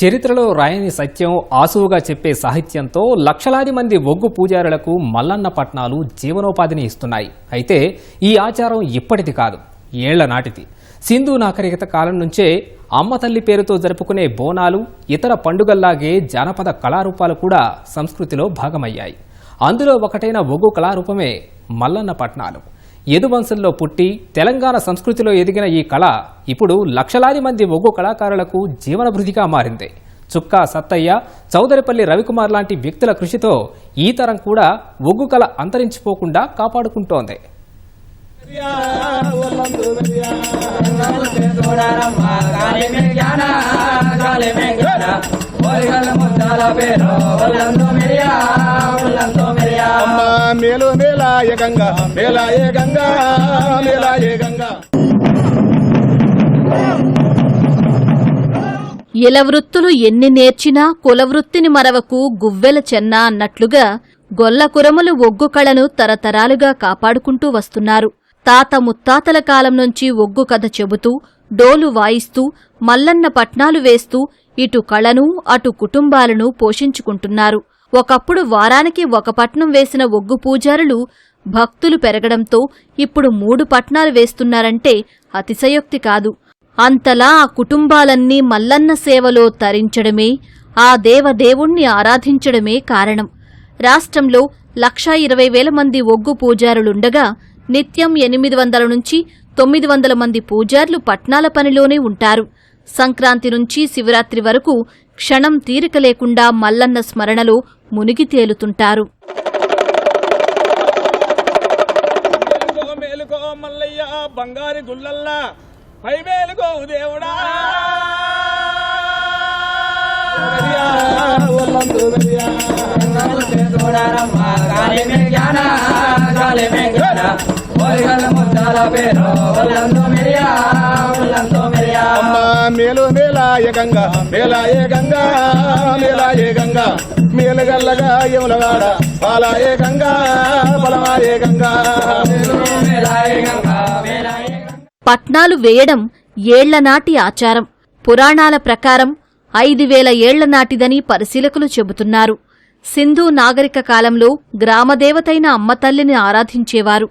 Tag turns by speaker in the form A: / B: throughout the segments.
A: చరిత్రలో రాయని సత్యం ఆసువుగా చెప్పే సాహిత్యంతో లక్షలాది మంది ఒగ్గు పూజారులకు మల్లన్న పట్నాలు జీవనోపాధిని ఇస్తున్నాయి. అయితే ఈ ఆచారం ఇప్పటిది కాదు. ఏళ్ళ నాటిది. సింధు నాగరికత కాలం నుంచే అమ్మ తల్లి పేరుతో జరుపుకునే బోనాలు ఇతర పండుగల్లాగే జానపద కళారూపాలు కూడా సంస్కృతిలో భాగమయ్యాయి. అందులో ఒకటైన ఒగ్గు కళారూపమే మల్లన్న పట్నాలు. యదువంశంలో పుట్టి తెలంగాణ సంస్కృతిలో ఎదిగిన ఈ కళ ఇప్పుడు లక్షలాది మంది ఒగ్గు కళాకారులకు జీవనభృతిగా మారింది. చుక్కా సత్తయ్య చౌదరిపల్లి రవికుమార్ లాంటి వ్యక్తుల కృషితో ఈ తరం కూడా ఒగ్గు కళ అంతరించిపోకుండా కాపాడుకుంటోంది.
B: మేలు మేలాయ గంగా మేలాయ గంగా మేలాయ గంగా
C: ఇల వృత్తులు ఎన్ని నేర్చినా కులవృత్తిని మరవకు గువ్వెల చెన్న అన్నట్లుగా గొల్ల కురములు ఒగ్గు కళను తరతరాలుగా కాపాడుకుంటూ వస్తున్నారు. తాత ముత్తాతల కాలం నుంచి ఒగ్గు కథ చెబుతూ డోలు వాయిస్తూ మల్లన్న పట్నాలు వేస్తూ ఇటు కళను అటు కుటుంబాలను పోషించుకుంటున్నారు. ఒకప్పుడు వారానికి ఒక పట్నం వేసిన ఒగ్గు పూజారులు భక్తులు పెరగడంతో ఇప్పుడు మూడు పట్నాలు వేస్తున్నారంటే అతిశయోక్తి కాదు. అంతలా ఆ కుటుంబాలన్నీ మల్లన్న సేవలో తరించడమే ఆ దేవదేవుణ్ణి ఆరాధించడమే కారణం. రాష్ట్రంలో లక్షా ఇరవై వేల మంది ఒగ్గు పూజారులుండగా నిత్యం ఎనిమిది వందల నుంచి తొమ్మిది వందల మంది పూజార్లు పట్నాల పనిలోనే ఉంటారు. సంక్రాంతి నుంచి శివరాత్రి వరకు క్షణం తీరిక లేకుండా మల్లన్న స్మరణలో మునిగి తేలుతుంటారు.
B: మల్లయ్య బంగారు గుల్లల్లా పై మేలుకో దేవుడా ఒళ్ళందు వెలియా. అమ్మ మేలు మేలాయ గంగా మేలాయ గంగా మేలాయ గంగా మేలుగల్లగా యములవాడ పాలాయ గంగా బలమాయ గంగా
C: పట్నాలు వేయడం ఏళ్ళనాటి ఆచారం. పురాణాల ప్రకారం ఐదు వేల ఏళ్ళ నాటిదని పరిశీలకులు చెబుతున్నారు. సింధు నాగరిక కాలంలో గ్రామదేవతైన అమ్మతల్లిని ఆరాధించేవారు.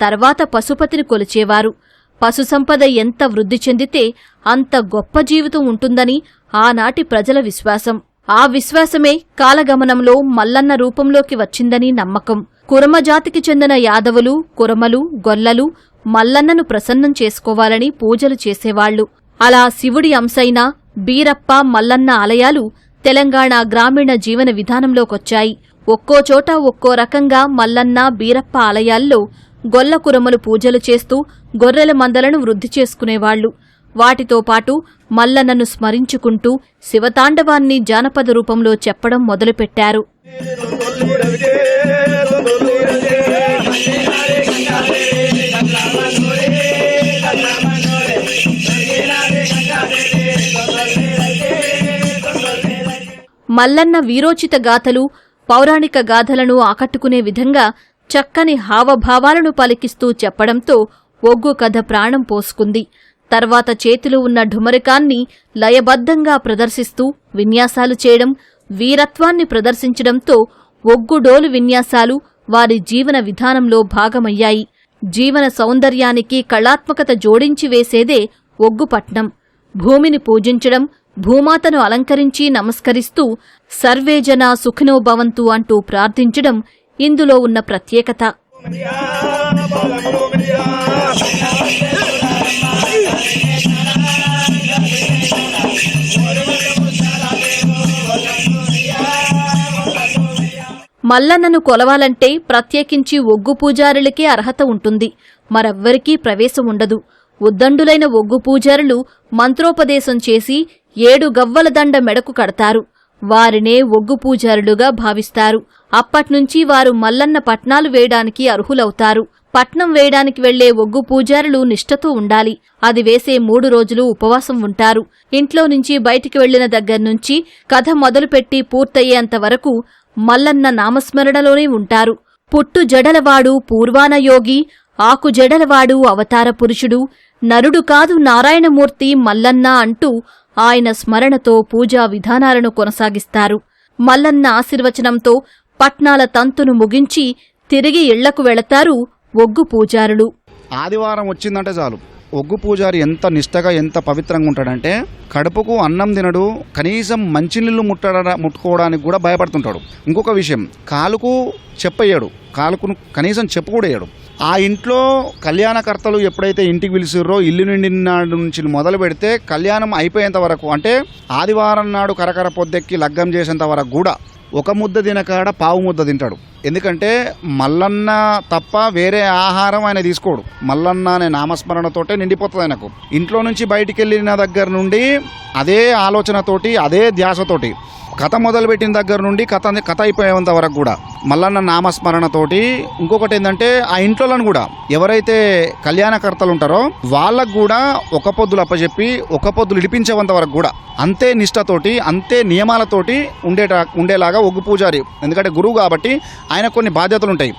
C: తర్వాత పశుపతిని కొలిచేవారు. పశుసంపద ఎంత వృద్ధి చెందితే అంత గొప్ప జీవితం ఉంటుందని ఆనాటి ప్రజల విశ్వాసం. ఆ విశ్వాసమే కాలగమనంలో మల్లన్న రూపంలోకి వచ్చిందని నమ్మకం. కురమజాతికి చెందిన యాదవులు కురమలు గొల్లలు మల్లన్నను ప్రసన్నం చేసుకోవాలని పూజలు చేసేవాళ్ళు అలా శివుడి అంశైన బీరప్ప మల్లన్న ఆలయాలు తెలంగాణ గ్రామీణ జీవన విధానంలోకొచ్చాయి. ఒక్కో చోట ఒక్కో రకంగా మల్లన్న బీరప్ప ఆలయాల్లో గొల్ల కురమలు పూజలు చేస్తూ గొర్రెల మందలను వృద్ధి చేసుకునేవాళ్ళు వాటితో పాటు మల్లన్నను స్మరించుకుంటూ శివతాండవాన్ని జానపద రూపంలో చెప్పడం మొదలుపెట్టారు. మల్లన్న వీరోచిత గాథలు పౌరాణిక గాథలను ఆకట్టుకునే విధంగా చక్కని హావభావాలను పలికిస్తూ చెప్పడంతో ఒగ్గు కథ ప్రాణం పోసుకుంది. తర్వాత చేతిలో ఉన్న ఢుమరికాన్ని లయబద్ధంగా ప్రదర్శిస్తూ విన్యాసాలు చేయడం వీరత్వాన్ని ప్రదర్శించడంతో ఒగ్గుడోలు విన్యాసాలు వారి జీవన విధానంలో భాగమయ్యాయి. జీవన సౌందర్యానికి కళాత్మకత జోడించి వేసేదే ఒగ్గుపట్నం భూమిని పూజించడం భూమాతను అలంకరించి నమస్కరిస్తూ సర్వేజన సుఖినో భవంతు అంటూ ప్రార్థించడం ఇందులో ఉన్న ప్రత్యేకత. మల్లన్నను కొలవాలంటే ప్రత్యేకించి ఒగ్గు పూజారులకే అర్హత ఉంటుంది. మరెవ్వరికీ ప్రవేశం ఉండదు. ఉద్దండులైన ఒగ్గు పూజారులు మంత్రోపదేశం చేసి ఏడు గవ్వల దండ మెడకు కడతారు. వారినే ఒగ్గు పూజారులుగా భావిస్తారు. అప్పట్నుంచి వారు మల్లన్న పట్నాలు వేయడానికి అర్హులవుతారు. పట్నం వేయడానికి వెళ్ళే ఒగ్గు పూజారులు నిష్ఠతో ఉండాలి. అది వేసే మూడు రోజులు ఉపవాసం ఉంటారు. ఇంట్లో నుంచి బయటికి వెళ్ళిన దగ్గర్నుంచి కథ మొదలుపెట్టి పూర్తయ్యేంత వరకు మల్లన్న నామస్మరణలోనే ఉంటారు. పుట్టు జడలవాడు పూర్వానయోగి ఆకు జడలవాడు అవతార పురుషుడు నరుడు కాదు నారాయణమూర్తి మల్లన్న అంటూ ఆయన స్మరణతో పూజా విధానాలను కొనసాగిస్తారు. మల్లన్న ఆశీర్వచనంతో పట్నాల తంతును ముగించి తిరిగి ఇళ్ళకు వెళతారు ఒగ్గు పూజారులు.
D: ఆదివారం వచ్చిందంటే చాలు. ఒగ్గు పూజారి ఎంత నిష్టగా ఎంత పవిత్రంగా ఉంటాడంటే కడుపుకు అన్నం తినడు కనీసం మంచినీళ్ళు ముట్టడ ముట్టుకోవడానికి కూడా భయపడుతుంటాడు. ఇంకొక విషయం కాలుకు చెప్పయ్యాడు కాలుకు కనీసం చెప్పు కూడా వేయడు. ఆ ఇంట్లో కళ్యాణకర్తలు ఎప్పుడైతే ఇంటికి పిలిచిర్రో ఇల్లు నిండి నాడు నుంచి మొదలు పెడితే కళ్యాణం అయిపోయేంత వరకు అంటే ఆదివారం నాడు కరకర పొద్దెక్కి లగ్గం చేసేంత వరకు కూడా ఒక ముద్ద తినకాడ పావు ముద్ద తింటాడు. ఎందుకంటే మల్లన్న తప్ప వేరే ఆహారం ఆయన తీసుకోడు. మల్లన్న అనే నామస్మరణతోటే నిండిపోతుంది ఆయనకు. ఇంట్లో నుంచి బయటికి వెళ్ళిన దగ్గర నుండి అదే ఆలోచనతోటి అదే ధ్యాసతోటి కథ మొదలుపెట్టిన దగ్గర నుండి కథ కథ అయిపోయేంత వరకు కూడా మల్లన్న నామస్మరణతోటి ఇంకొకటి ఏంటంటే ఆ ఇంట్లోలను కూడా ఎవరైతే కళ్యాణకర్తలు ఉంటారో వాళ్ళకు కూడా ఒక పొద్దులు అప్పచెప్పి ఒక పొద్దులు ఇడిపించేంత వరకు కూడా అంతే నిష్టతోటి అంతే నియమాలతోటి ఉండేట ఉండేలాగా ఒగ్గు పూజారి. ఎందుకంటే గురువు కాబట్టి ఆయన కొన్ని బాధ్యతలు ఉంటాయి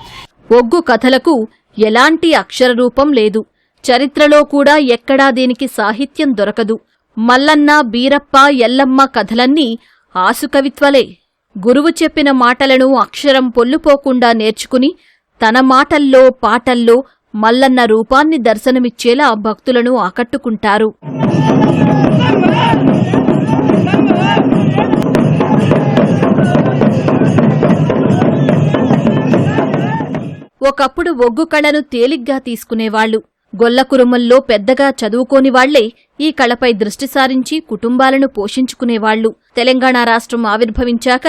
C: ఒగ్గు కథలకు ఎలాంటి అక్షర రూపం లేదు. చరిత్రలో కూడా ఎక్కడా దీనికి సాహిత్యం దొరకదు. మల్లన్న బీరప్ప ఎల్లమ్మ కథలన్నీ ఆసుకవిత్వలే. గురువు చెప్పిన మాటలను అక్షరం పొల్లుపోకుండా నేర్చుకుని తన మాటల్లో పాటల్లో మల్లన్న రూపాన్ని దర్శనమిచ్చేలా భక్తులను ఆకట్టుకుంటారు. ఒకప్పుడు ఒగ్గు కళను తేలిగ్గా తీసుకునేవాళ్ళు గొల్లకురుమల్లో పెద్దగా చదువుకోని వాళ్ళే ఈ కళపై దృష్టి సారించి కుటుంబాలను పోషించుకునేవాళ్ళు. తెలంగాణ రాష్ట్రం ఆవిర్భవించాక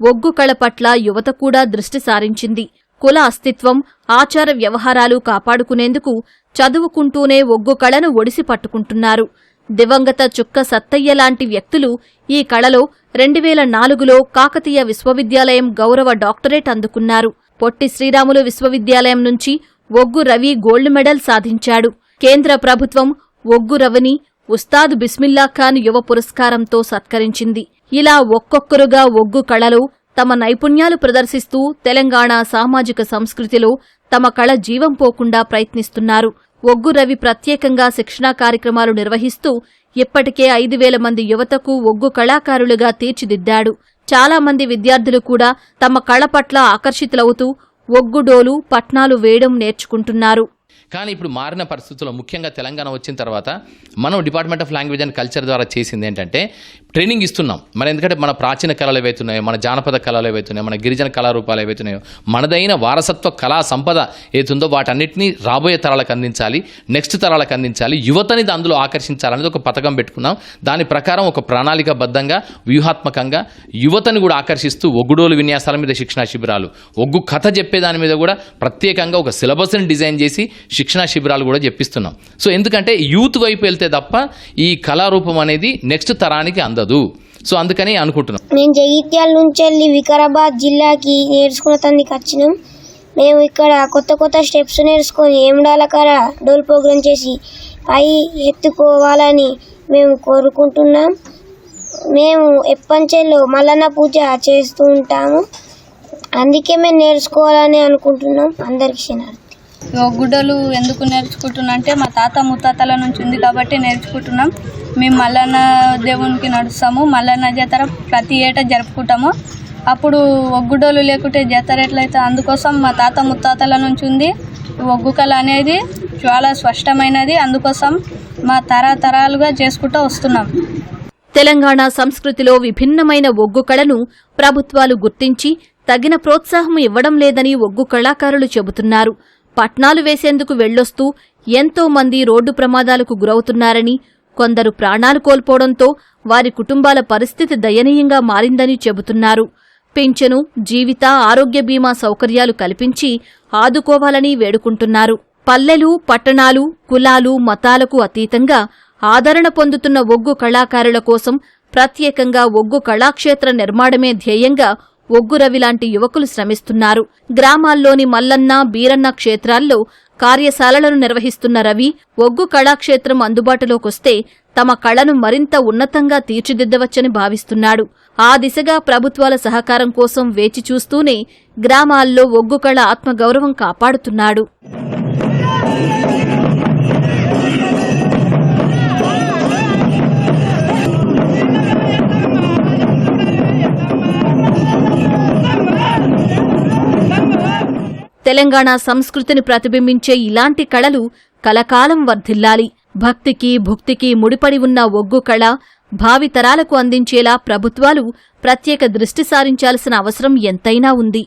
C: ఒగ్గు కళ పట్ల యువత కూడా దృష్టి సారించింది. కుల అస్తిత్వం ఆచార వ్యవహారాలు కాపాడుకునేందుకు చదువుకుంటూనే ఒగ్గు కళను ఒడిసి పట్టుకుంటున్నారు. దివంగత చుక్క సత్తయ్య లాంటి వ్యక్తులు ఈ కళలో రెండు వేల నాలుగులో కాకతీయ విశ్వవిద్యాలయం గౌరవ డాక్టరేట్ అందుకున్నారు. పొట్టి శ్రీరాములు విశ్వవిద్యాలయం నుంచి ఒగ్గు రవి గోల్డ్ మెడల్ సాధించాడు. కేంద్ర ప్రభుత్వం ఒగ్గు రవిని ఉస్తాద్ బిస్మిల్లా ఖాన్ యువ పురస్కారంతో సత్కరించింది. ఇలా ఒక్కొక్కరుగా ఒగ్గు కళలో తమ నైపుణ్యాలు ప్రదర్శిస్తూ తెలంగాణ సామాజిక సంస్కృతిలో తమ కళ జీవం పోకుండా ప్రయత్నిస్తున్నారు. ఒగ్గు రవి ప్రత్యేకంగా శిక్షణా కార్యక్రమాలు నిర్వహిస్తూ ఇప్పటికే ఐదు వేల మంది యువతకు ఒగ్గు కళాకారులుగా తీర్చిదిద్దాడు. చాలా మంది విద్యార్థులు కూడా తమ కళ పట్ల ఆకర్షితులవుతూ ఒగ్గుడోలు పట్నాలు వేయడం నేర్చుకుంటున్నారు.
E: కానీ ఇప్పుడు మారిన పరిస్థితుల్లో ముఖ్యంగా తెలంగాణ వచ్చిన తర్వాత మనం department of language and culture ద్వారా చేసింది ఏంటంటే ట్రైనింగ్ ఇస్తున్నాం. మరి ఎందుకంటే మన ప్రాచీన కళలు ఏవైతున్నాయో మన జానపద కళలు ఏవైతున్నాయో మన గిరిజన కళారూపాలు ఏవైతున్నాయో మనదైన వారసత్వ కళా సంపద ఏతుందో వాటన్నిటిని రాబోయే తరాలకు అందించాలి నెక్స్ట్ తరాలకు అందించాలి యువతని అందులో ఆకర్షించాలనేది ఒక పథకం పెట్టుకున్నాం. దాని ప్రకారం ఒక ప్రణాళికబద్ధంగా వ్యూహాత్మకంగా యువతని కూడా ఆకర్షిస్తూ ఒగ్గుడోలు విన్యాసాల మీద శిక్షణా శిబిరాలు ఒగ్గు కథ చెప్పే దాని మీద కూడా ప్రత్యేకంగా ఒక సిలబస్ని డిజైన్ చేసి శిక్షణా శిబిరాలు కూడా చెప్పిస్తున్నాం. సో ఎందుకంటే యూత్ వైపు వెళ్తే తప్ప ఈ కళారూపం అనేది నెక్స్ట్ తరానికి అందదు. సో అందుకని అనుకుంటున్నాం.
F: నేను జగిత్యాల నుంచి వెళ్ళి వికారాబాద్ జిల్లాకి నేర్చుకున్న తందుకు వచ్చినాం. మేము ఇక్కడ కొత్త కొత్త స్టెప్స్ నేర్చుకొని ఏమడాలకర డోల్ ప్రోగ్రామ్ చేసి పై ఎత్తుకోవాలని మేము కోరుకుంటున్నాం. మేము ఎప్పంచెల్లో మల్లన్న పూజ చేస్తూ ఉంటాము. అందుకే మేము నేర్చుకోవాలని అనుకుంటున్నాం. అందరికి క్షణాలు.
G: గుడ్డలు ఎందుకు నేర్చుకుంటున్నా అంటే మా తాత ముత్తాతల నుంచి ఉంది కాబట్టి నేర్చుకుంటున్నాం. మేము మల్లన్న దేవునికి నడుస్తాము. మల్లన్న జాతర ప్రతి ఏటా జరుపుకుంటాము. అప్పుడు ఒగ్గుడోలు లేకుంటే జాతర ఎట్లయితే అందుకోసం మా తాత ముత్తాతల నుంచి ఉంది. ఒగ్గు కళ అనేది చాలా స్పష్టమైనది. అందుకోసం మా తరతరాలుగా చేసుకుంటూ వస్తున్నాం.
C: తెలంగాణ సంస్కృతిలో విభిన్నమైన ఒగ్గు కళను ప్రభుత్వాలు గుర్తించి తగిన ప్రోత్సాహం ఇవ్వడం లేదని ఒగ్గు కళాకారులు చెబుతున్నారు. పట్నాలు వేసేందుకు వెళ్ళొస్తూ ఎంతో మంది రోడ్డు ప్రమాదాలకు గురవుతున్నారని కొందరు ప్రాణాలు కోల్పోవడంతో వారి కుటుంబాల పరిస్థితి దయనీయంగా మారిందని చెబుతున్నారు. పింఛను జీవిత ఆరోగ్య బీమా సౌకర్యాలు కల్పించి ఆదుకోవాలని వేడుకుంటున్నారు. పల్లెలు పట్టణాలు కులాలు మతాలకు అతీతంగా ఆదరణ పొందుతున్న ఒగ్గు కళాకారుల కోసం ప్రత్యేకంగా ఒగ్గు కళాక్షేత్ర నిర్మాణమే ధ్యేయంగా ఒగ్గు రవి లాంటి యువకులు శ్రమిస్తున్నారు. గ్రామాల్లోని మల్లన్న బీరన్న క్షేత్రాల్లో కార్యశాలలను నిర్వహిస్తున్న రవి ఒగ్గు కళాక్షేత్రం అందుబాటులోకొస్తే తమ కళను మరింత ఉన్నతంగా తీర్చిదిద్దవచ్చని భావిస్తున్నాడు. ఆ దిశగా ప్రభుత్వాల సహకారం కోసం వేచి చూస్తూనే గ్రామాల్లో ఒగ్గు కళ ఆత్మగౌరవం కాపాడుతున్నాడు. తెలంగాణ సంస్కృతిని ప్రతిబింబించే ఇలాంటి కళలు కలకాలం వర్ధిల్లాలి. భక్తికి భుక్తికి ముడిపడి ఉన్న ఒగ్గు కళ భావితరాలకు అందించేలా ప్రభుత్వాలు ప్రత్యేక దృష్టి సారించాల్సిన అవసరం ఎంతైనా ఉంది.